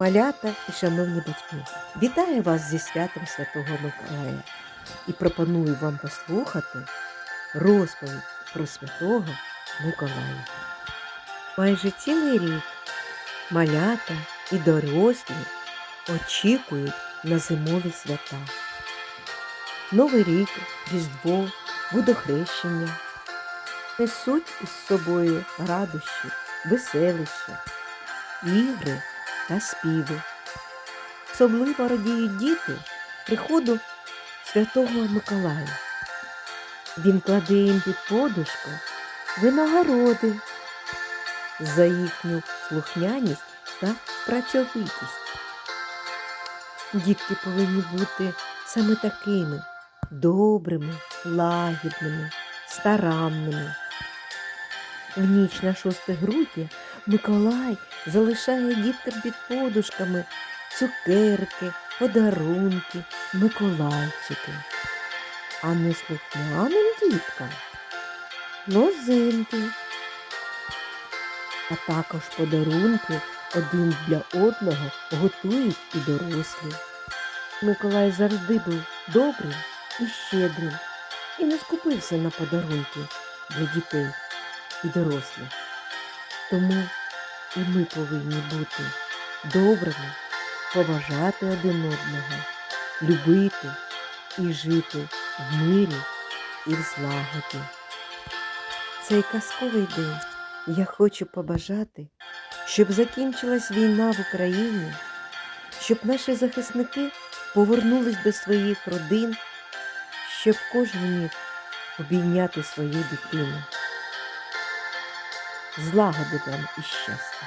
Малята і шановні батьки, вітаю вас зі святом Святого Миколая і пропоную вам послухати розповідь про Святого Миколая. Майже цілий рік малята і дорослі очікують на зимові свята. Новий рік, Різдво, Водохрещення несуть із собою радощі, веселища, ігри та співи. Особливо радіють діти приходу Святого Миколая. Він кладе їм під подушку винагороди за їхню слухняність та працьовитість. Дітки повинні бути саме такими добрими, лагідними, старанними. В ніч на 6 грудня Миколай залишає діткам під подушками цукерки, подарунки, миколайчики. А неслухняним діткам лозинки, а також подарунки один для одного готують і дорослі. Миколай завжди був добрим і щедрим і не скупився на подарунки для дітей і дорослих. Тому і ми повинні бути добрими, поважати один одного, любити і жити в мирі і в злагоді. Цей казковий день я хочу побажати, щоб закінчилась війна в Україні, щоб наші захисники повернулись до своїх родин, щоб кожен міг обійняти свою дитину. Злагоди вам і щастя.